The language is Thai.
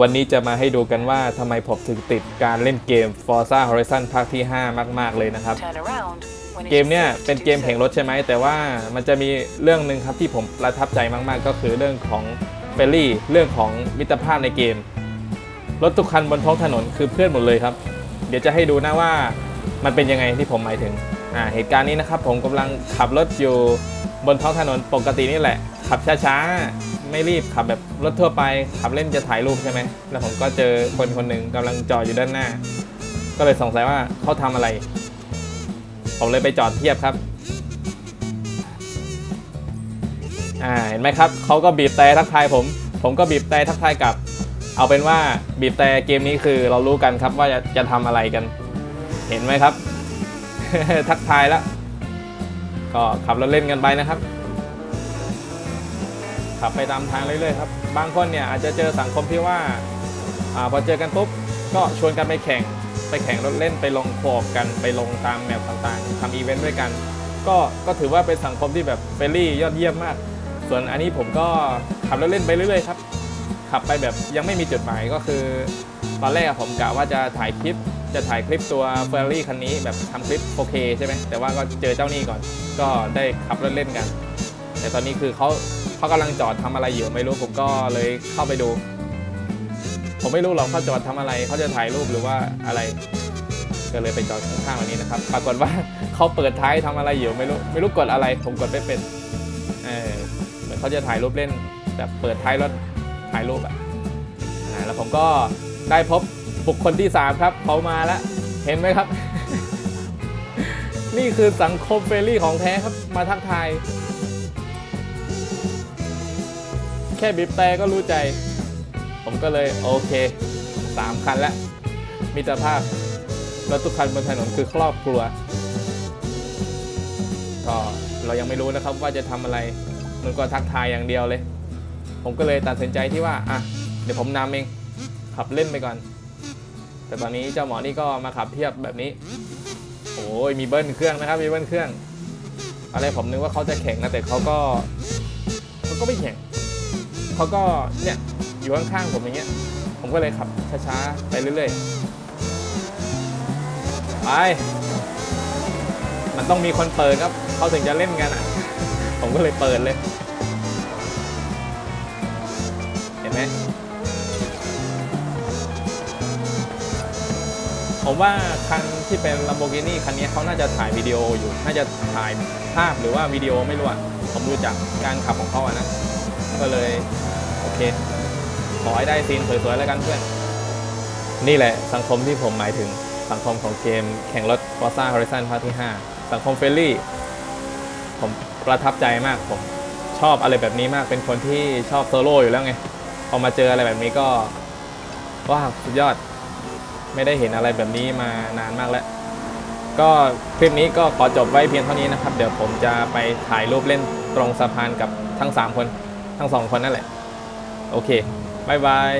วันนี้จะมาให้ดูกันว่าทำไมผมถึงติดการเล่นเกม Forza Horizon ภาคที่ 5 มาก ๆ เลยนะครับ Turn around when it เกม is เนี่ย safe to เป็น do เกม so. แข่งรถใช่ไหม แต่ว่ามันจะมีเรื่องหนึ่งครับที่ผมประทับใจมากๆ ก็คือเรื่องของเฟรลี่ เรื่องของมิตรภาพในเกม รถทุกคันบนท้องถนนคือเพื่อนหมดเลยครับ เดี๋ยวจะให้ดูนะว่ามันเป็นยังไงที่ผมหมายถึงอ่าเหตุการณ์นี้นะครับผมกำลังขับรถอยู่บนท้องถนนปกตินี่แหละ ขับช้าๆ ไม่รีบขับแบบรถทั่วไปขับเล่นจะถ่ายรูปใช่ไหมแล้วผมก็เจอคนคนหนึ่งกำลังจอดอยู่ด้านหน้า ก็เลยสงสัยว่าเขาทำอะไร ผมเลยไปจอดเทียบครับอ่าเห็นไหมครับเขาก็บีบแต่ทักทายผม ผมก็บีบแต่ทักทายกลับ เอาเป็นว่าบีบแต่เกมนี้คือเรารู้กันครับว่าจะจะทำอะไรกัน เห็นไหมครับ ทักทายแล้วก็ขับรถเล่นกันไปนะครับ ขับไปตามทางเรื่อยๆครับบางคนเนี่ยอาจจะเจอสังคมที่ว่าอพอเจอกันปุ๊บก็ชวนกันไปแข่งไปแข่งรถเล่นไปลงโคอบกันไปลงตามแมปต่างๆทำอีเวนต์ด้วยกัน ก็ก็ถือว่าเป็นสังคมที่แบบเฟรนลี่ยอดเยี่ยมมาก ส่วนอันนี้ผมก็ขับรถเล่นไปเรื่อยๆครับขับไปแบบยังไม่มีจุดหมายก็คือ ตอนแรกผมกะว่าจะถ่ายคลิป จะถ่ายคลิปตัวเฟอร์รี่คันนี้แบบทำคลิปโอเคใช่ไหมแต่ว่าก็เจอเจ้านี่ก่อน ก็ได้ขับรถเล่นกัน แต่ตอนนี้คือเขา เขากำลังจอดทำอะไรอยู่ไม่รู้ผมก็เลยเข้าไปดู ผมไม่รู้หรอกเขาจอดทำอะไรเขาจะถ่ายรูปหรือว่าอะไร ก็เลยไปจอดข้างๆแบบนี้นะครับ ปรากฏว่าเขาเปิดท้ายทำอะไรอยู่ไม่รู้ไม่รู้กดอะไร ผมกดไม่เป็นเออเหมือนเขาจะถ่ายรูปเล่นแบบเปิดท้ายรถถ่ายรูปอะอ่าแล้วผมก็ได้พบบุคคลที่ 3 ครับเขามาแล้ว เห็นไหมครับ นี่คือสังคมเฟรนลี่ของแท้ครับมาทักทาย แค่บีบแต่ก็รู้ใจ ผมก็เลยโอเคสามคันแล้วมิตรภาพรถทุกคันบนถนนคือครอบครัวก็เรายังไม่รู้นะครับว่าจะทำอะไร มันก็ทักทายอย่างเดียวเลย ผมก็เลยตัดสินใจที่ว่าอะเดี๋ยวผมนำเองขับเล่นไปก่อน แต่ตอนนี้เจ้าหมอนี่ก็มาขับเทียบแบบนี้ โอ้ยมีเบิ้ลเครื่องนะครับ มีเบิ้ลเครื่อง อะไรผมนึกว่าเขาจะแข่งนะแต่เขาก็เขาก็ไม่แข่ง เขาก็เนี่ยอยู่ข้างๆผมอย่างเงี้ย ผมก็เลยขับช้าๆไปเรื่อยๆไปมันต้องมีคนเปิดครับเขาถึงจะเล่นกันอะ ผมก็เลยเปิดเลย เห็นไหมผมว่าคันที่เป็น Lamborghini คันนี้เขาน่าจะถ่ายวิดีโออยู่ น่าจะถ่ายภาพหรือว่าวิดีโอไม่รู้อะผมดูจากการขับของเขาอะนะ ก็เลยโอเค ขอให้ได้ซีนสวยๆแล้วกันเพื่อน นี่แหละสังคมที่ผมหมายถึงสังคมของเกมแข่งรถ Forza Horizon ภาคที่ 5 สังคมเฟรนลี่ ผมประทับใจมากผมชอบอะไรแบบนี้มากเป็นคนที่ชอบโซโล่อยู่แล้วไงพอมาเจออะไรแบบนี้ก็ว้าวสุดยอดไม่ได้เห็นอะไรแบบนี้มานานมากแล้ว ก็คลิปนี้ก็ขอจบไว้เพียงเท่านี้นะครับ เดี๋ยวผมจะไปถ่ายรูปเล่นตรงสะพานกับทั้ง 3 คน ทั้งสองคนนั่นแหละ โอเคบายบาย